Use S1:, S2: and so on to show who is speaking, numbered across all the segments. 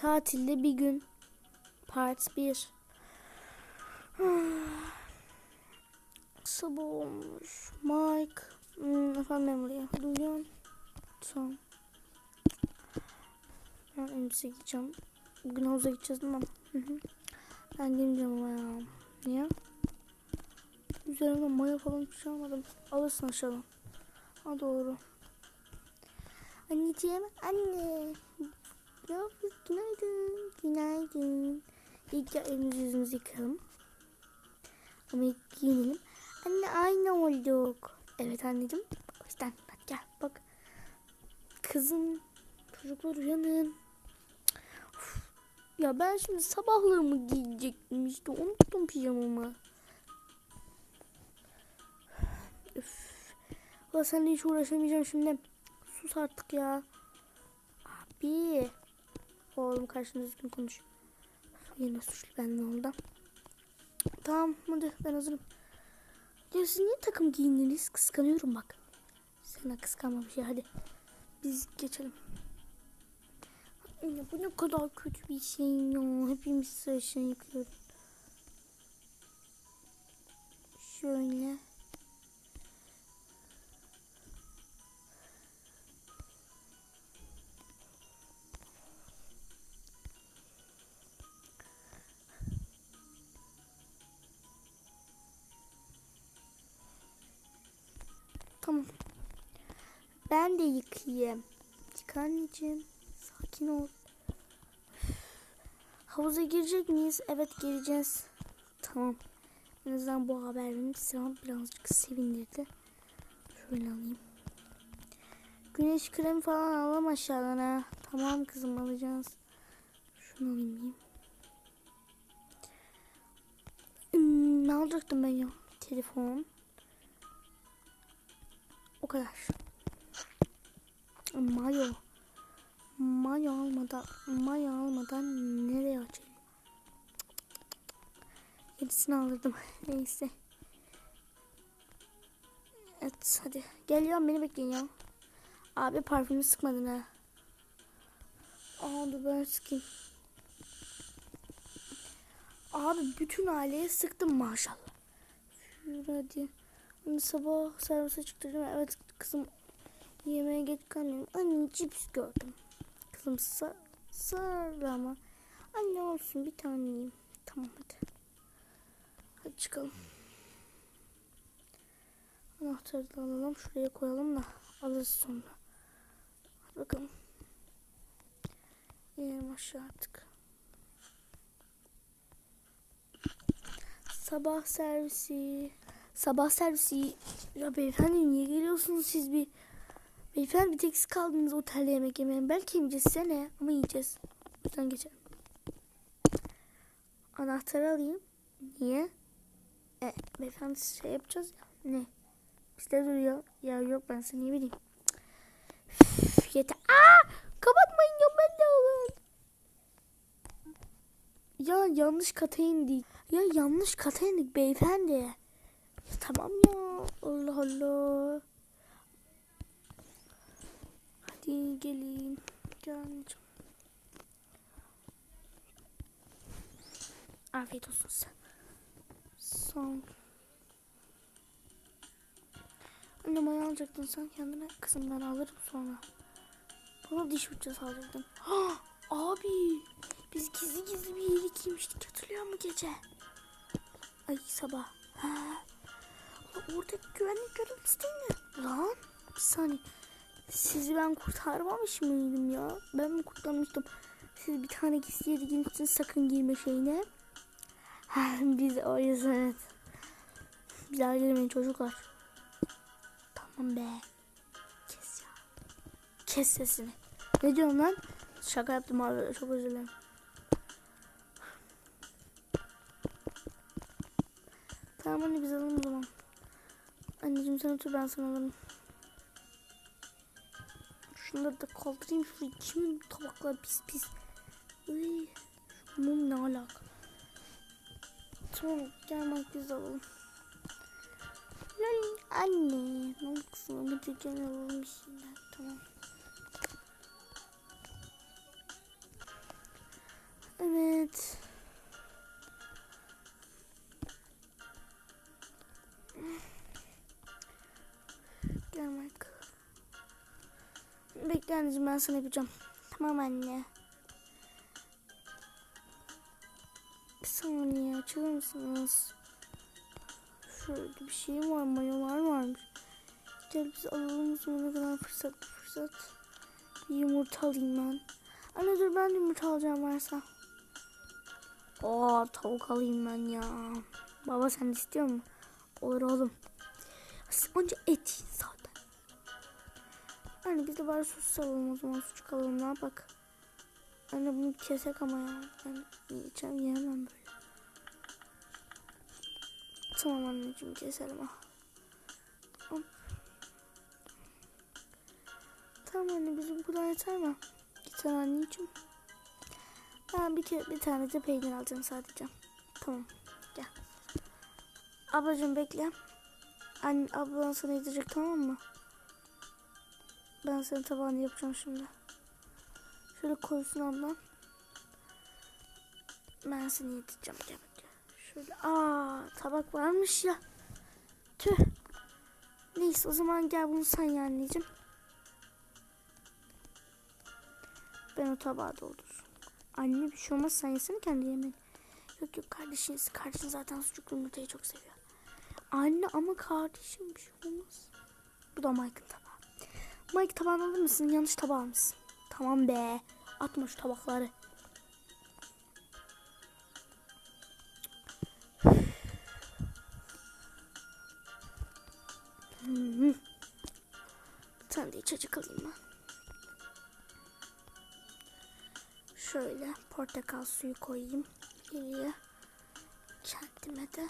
S1: Tatilde bir gün. Part 1. Sabah olmuş. Mike. Hmm, efendim buraya. Hadi uyan. Tamam. Ben elbise giyeceğim. Bugün havuza gideceğiz değil mi? Ben girmeyeceğim ama. Niye? Üzerime maya falan hiç almadım. Alırsın aşağıdan. Ha doğru. Anneciğim, anne. Yapıyorsun? Günaydın. Günaydın. İlk elimizi yüzümüzü yıkayalım. Ama giyinelim. Anne aynı olduk. Evet anneciğim. O yüzden bak gel bak. Kızım. Çocuklar uyanın. Uf. Ya ben şimdi sabahlığımı giyecektim işte. Unuttum pijamamı. Üf. Ulan seninle hiç uğraşamayacağım şimdi. Sus artık ya. Abi. Oğlum karşında düzgün konuş. Yine suçlu benden oldu. Tamam hadi ben hazırım. Ya siz niye takım giyindiniz? Kıskanıyorum bak. Sana kıskanma bir şey hadi. Biz geçelim. Ya bu ne kadar kötü bir şey ya. Hepimiz sarışın yıkıyoruz. Şöyle. Tamam. Ben de yıkayayım. Yık anneciğim. Sakin ol. Havuza girecek miyiz? Evet gireceğiz. Tamam. En azından bu haber beni birazcık sevindirdi. Şöyle alayım. Güneş kremi falan alalım aşağıdan ha. Tamam kızım alacağız. Şunu alayım. Hmm, ne alacaktım ben ya? Telefon. Kadar. Mayo. Mayo almadan, mayo almadan nereye açayım? Gerisini alırdım. Neyse. Evet hadi. Geliyorum beni bekleyin ya. Abi parfümü sıkmadın ha. Aa dur ben sıkayım. Abi bütün aileye sıktım maşallah. Şurada sabah servise çıktırdım. Evet kızım yemeğe geç kalmayayım. Anne cips gördüm. Kızım sar, ama. Anne olsun bir tane yiyeyim. Tamam hadi. Hadi çıkalım. Anahtarı da alalım. Şuraya koyalım da alırız sonra. Hadi bakalım. İnelim aşağı artık. Sabah servisi. Sabah servisi. Ya beyefendi niye geliyorsunuz siz bir? Beyefendi bir tek kaldınız otelde yemek yemeye. Belki yemeyeceğiz size ne? Ama yiyeceğiz. O geçelim. Anahtarı alayım. Niye? E, beyefendi şey yapacağız ya. Ne? Bizde duruyor. Ya yok ben seni ne bileyim. Üf, yeter. Aa! Kapatmayın ya ben de alın. Ya yanlış kata indik. Ya yanlış kata indik beyefendi. Tamam ya. Allah Allah. Hadi gelin. Gel anneciğim. Afiyet olsun size. Son. Anne maya alacaktın sen kendine. Kızım ben alırım sonra. Bana diş fırçası alacaktın. Ha, abi. Biz gizli gizli bir yere giymiştik. Hatırlıyor musun gece? Ay sabah. Ha. Ulan Orada güvenlik görevlisi değil mi? Lan bir saniye. Sizi ben kurtarmamış mıydım ya? Ben mi kurtarmıştım? Siz bir tane gizli yere girmişsiniz sakın girme şeyine. Biz o yüzden. Bir daha girmeyin çocuklar. Tamam be. Kes ya. Kes sesini. Ne diyorsun lan? Şaka yaptım abi. Çok özür dilerim. Tamam anne biz alalım o zaman. Anneciğim sen otur ben sana alırım. Şunları da kaldırayım şurayı. Kimin tabaklar pis pis. Iy, şu mum ne alaka? Tamam gel biz alalım. Lan anne. Ne? Bir de gel alalım şeyler. Tamam. Evet. Gel Mike. Bekle anneciğim ben sana yapacağım. Tamam anne. Bir saniye açar mısınız? Şöyle bir şey var mayolar varmış. Gel biz alalım sonra kadar fırsat fırsat. Bir yumurta alayım ben. Anne dur ben yumurta alacağım varsa. Oo tavuk alayım ben ya. Baba sen istiyor musun? Olur oğlum. Siz önce et zaten. Anne biz de bari sus alalım o zaman sucuk alalım ne yapak. Anne bunu kesek ama ya. Ben yiyeceğim yiyemem böyle. Tamam anneciğim keselim. Hop. Tamam anne bizim bu kadar yeter mi? Yeter anneciğim. Ben bir, ke- bir tane de peynir alacağım sadece. Tamam gel. Ablacığım bekle. Anne, ablan sana yedirecek tamam mı? Ben senin tabağını yapacağım şimdi. Şöyle koysun ablan. Ben seni yedireceğim. Bekle. Şöyle aa tabak varmış ya. Tüh. Neyse o zaman gel bunu sen ye anneciğim. Ben o tabağı doldur. Anne bir şey olmaz sen yesene kendi yemeğini. Yok yok kardeşin yesin. Kardeşin zaten sucuklu yumurtayı çok seviyor. Anne ama kardeşim bir şey olmaz. Bu da Mike'ın tabağı. Mike tabağını alır mısın? Yanlış tabağı almışsın. Tamam be. Atma şu tabakları. Hmm. Bir tane de içecek alayım ben. Şöyle portakal suyu koyayım. Geriye kendime de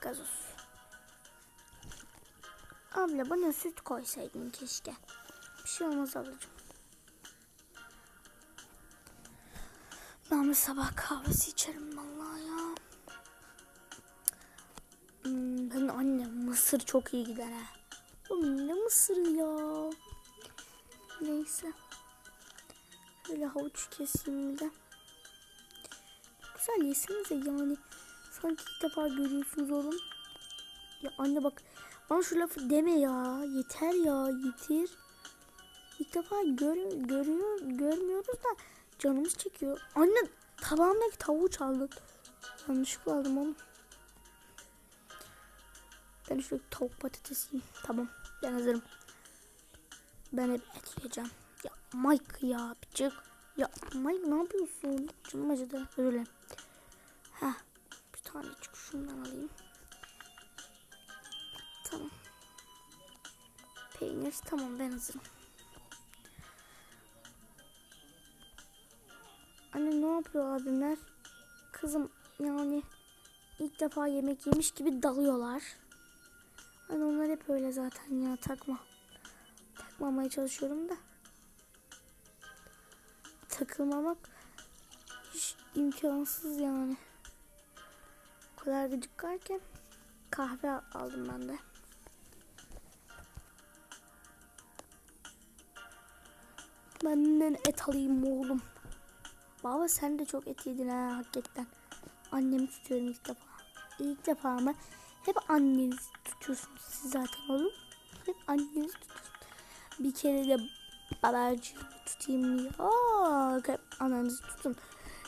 S1: gazoz. Abla bana süt koysaydın keşke. Bir şey olmaz ablacığım. Ben bir sabah kahvesi içerim vallahi ya. Hmm, ben annem mısır çok iyi gider ha. Oğlum ne mısırı ya. Neyse. Böyle havuç keseyim bir de. Güzel yesenize yani. Sanki ilk defa görüyorsunuz oğlum. Ya anne bak bana şu lafı deme ya. Yeter ya yeter. İlk defa gör, görüyor, görmüyoruz da canımız çekiyor. Anne tabağımdaki tavuğu çaldın. Yanlışlıkla aldım oğlum. Ben şu tavuk patates yiyeyim. Tamam ben hazırım. Ben hep et yiyeceğim. Ya Mike ya bıcık. Ya Mike ne yapıyorsun? Canım acıdı. Özür dilerim. Heh. Bir tanecik şundan alayım. Tamam. Peynir tamam ben hazırım. Anne ne yapıyor abimler? Kızım yani ilk defa yemek yemiş gibi dalıyorlar. Hani onlar hep öyle zaten ya takma. Takmamaya çalışıyorum da. Takılmamak hiç imkansız yani. O kadar gıcık varken kahve aldım ben de. Benden et alayım oğlum. Baba sen de çok et yedin ha hakikaten. Annemi tutuyorum ilk defa. İlk defa ama hep annenizi tutuyorsunuz siz zaten oğlum. Hep annenizi tutuyorsunuz. Bir kere de babacığım tutayım ya. Hep ananızı tutun.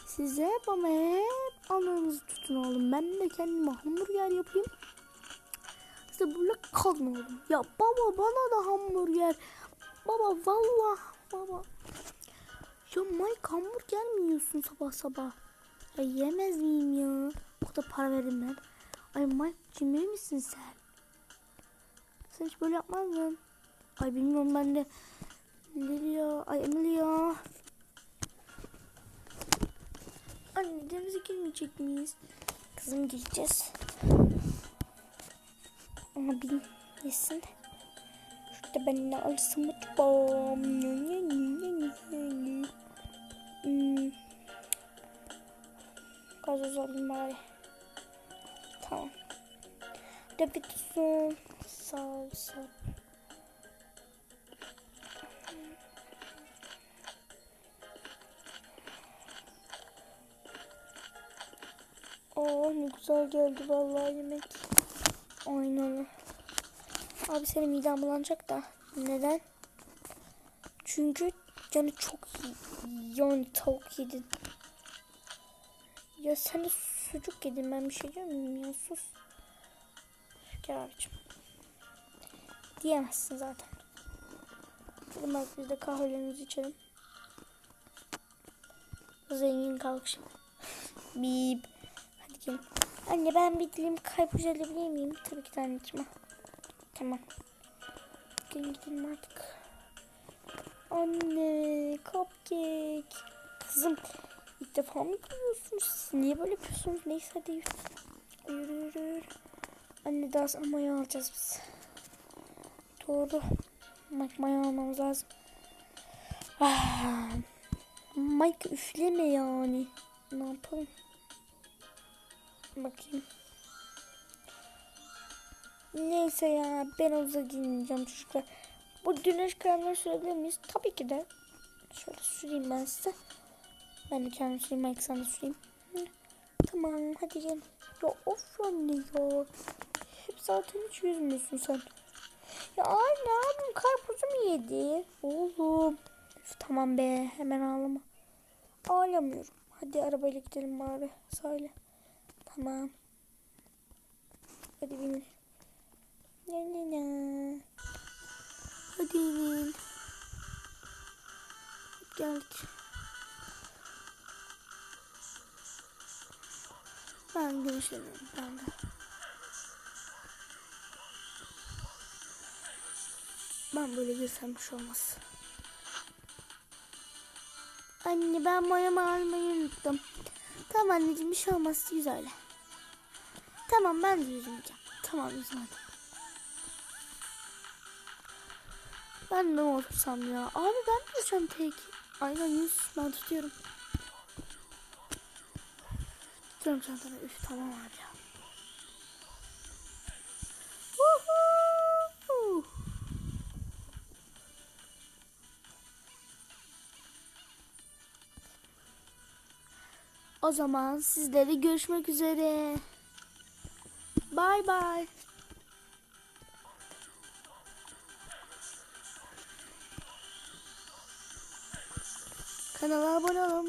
S1: Size hep ama hep ananızı tutun oğlum. Ben de kendime hamburger yapayım. Size böyle kalın oğlum. Ya baba bana da hamburger. Baba vallahi baba. Ya Mike hamburger mi yiyorsun sabah sabah? Ya yemez miyim ya? O kadar para verin ben. Ay Mike cimri misin sen? Sen hiç böyle yapmazdın. Ay bilmiyorum ben de. Lilia, ay Emilia. Anne denize girmeyecek miyiz? Kızım gireceğiz. Ama bin yesin. Ben ne alırsam acaba? Hmm. Gazoz alayım bari. Tamam. Depitasyon. Salsa. ne güzel geldi vallahi yemek. Aynen. Abi senin miden bulanacak da. Neden? Çünkü canı çok. Yani tavuk yedin. Ya sen de sucuk yedin ben bir şey diyor muyum ya sus. Gel abicim. Diyemezsin zaten. Hadi bak biz de kahvelerimizi içelim. Zengin kalkışım. Bip. Hadi gelin. Anne ben bir dilim karpuz alabilir miyim? Tabii ki de anneciğim. Tamam. Gelin gidelim artık. Anne cupcake. Kızım ilk defa mı görüyorsunuz? Siz niye böyle yapıyorsunuz? Neyse hadi yürü. Yürü yürü yürü. Anne daha maya alacağız biz. Doğru. Mike maya almamız lazım. Ah. Mike üfleme yani. Ne yapalım? Bakayım. Neyse ya ben havuza giyineceğim çocuklar. Bu güneş kremleri sürebilir miyiz? Tabii ki de. Şöyle süreyim ben size. Ben de kendim süreyim. Sen de süreyim. Tamam hadi gel. Ya of anne ya. Hep zaten hiç yüzmüyorsun sen. Ya anne abim karpuzu mu yedi? Oğlum. Üf, tamam be hemen ağlama. Ağlamıyorum. Hadi arabayla gidelim bari sahile. Tamam. Hadi binin. La la la. Hadi inin. Geldik. Ben güneşleniyorum ben de. Ben böyle girsem bir şey olmaz. Anne ben boyamı almayı unuttum. Tamam anneciğim bir şey olmaz yüz öyle. Tamam ben de yüzmeyeceğim. Tamam yüzmedim. Ben ne olursam ya. Abi ben de yüzeceğim tek. Aynen yüz ben tutuyorum. Tutuyorum çantana. Üf tamam abi ya. O zaman sizlere görüşmek üzere. Bye bye. Kanala abone olun.